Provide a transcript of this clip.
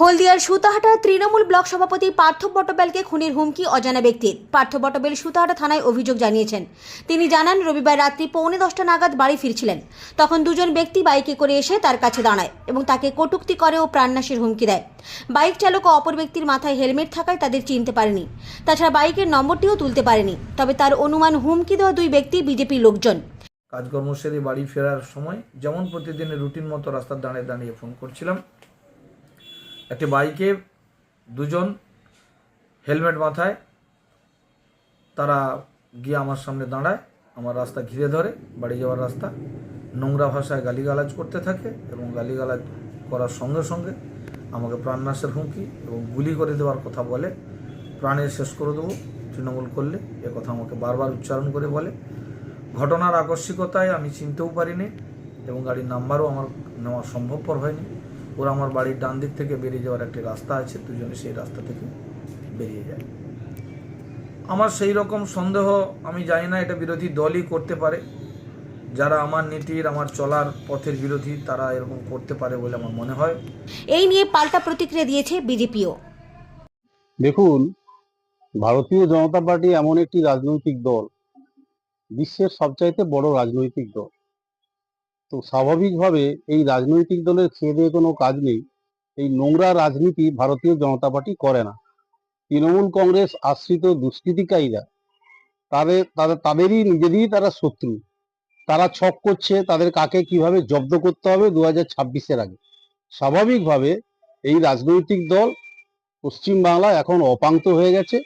হলদিয়ার সুতাহাটার Trinamool block সভাপতি পার্থ বটবেলকে খুনের হুমকি অজানা ব্যক্তির। পার্থ বটবেল সুতাহাটা থানায় অভিযোগ জানিয়েছেন। তিনি জানান, রবিবার রাত্রি পৌনে দশটা নাগাদ বাড়ি ফিরছিলেন। তখন দুজন ব্যক্তি বাইকে করে এসে তার কাছে দাঁড়ায় এবং তাকে কটূক্তি করে ও প্রাণনাশের হুমকি দেয়। বাইক চালক ও অপর ব্যক্তির মাথায় হেলমেট থাকায় তাদের চিনতে পারেনি। তাছাড়া বাইকের নম্বরটিও তুলতে পারেনি, তবে তার অনুমান হুমকি দেওয়া দুই ব্যক্তি বিজেপির লোকজন। কাজকর্ম সেরে বাড়ি ফেরার সময় যেমন প্রতিদিনের রুটিন মতো রাস্তার দাঁড়িয়ে দাঁড়িয়ে ফোন করছিলাম একটি বাইকে দুজন হেলমেট মাথায় তারা গিয়ে আমার সামনে দাঁড়ায়, আমার রাস্তা ঘিরে ধরে, বাড়ি যাওয়ার রাস্তা। নোংরা ভাষায় গালিগালাজ করতে থাকে এবং গালিগালাজ করার সঙ্গে সঙ্গে আমাকে প্রাণনাশের হুমকি এবং গুলি করে দেওয়ার কথা বলে, প্রাণের শেষ করে দেবো, তৃণমূল করলে। এ কথা আমাকে বারবার উচ্চারণ করে বলে। ঘটনার আকস্মিকতায় আমি চিনতেও পারিনি এবং গাড়ির নাম্বারও আমার নেওয়া সম্ভবপর হয়নি। ওরা আমার বাড়ির ডান দিক থেকে বেরিয়ে যাওয়ার একটি রাস্তা আছে দুজনে সেই রাস্তা থেকে বেরিয়ে যায়। আমার সেই রকম সন্দেহ আমি জানি না এটা বিরোধী দলই করতে পারে। যারা আমার নীতির আমার চলার পথের বিরোধী তারা এরকম করতে পারে বলে আমার মনে হয়। এই নিয়ে পাল্টা প্রতিক্রিয়া দিয়েছে বিজেপিও। দেখুন ভারতীয় জনতা পার্টি এমন একটি রাজনৈতিক দল বিশ্বের সবচাইতে বড় রাজনৈতিক দল। তো স্বাভাবিকভাবে এই রাজনৈতিক দলের খেয়ে দিয়ে কোনো কাজ নেই। এই নোংরা রাজনীতি ভারতীয় জনতা পার্টি করে না। তৃণমূল কংগ্রেস আশ্রিত দুষ্কৃতিকারীরা, তাদের তাদের, তাদেরই নিজেদেরই তারা শত্রু। তারা ছক করছে, তাদের কাকে কীভাবে জব্দ করতে হবে দু হাজার ছাব্বিশের আগে। স্বাভাবিকভাবে এই রাজনৈতিক দল পশ্চিমবাংলা এখন অপাঙ্ক্ত হয়ে গেছে।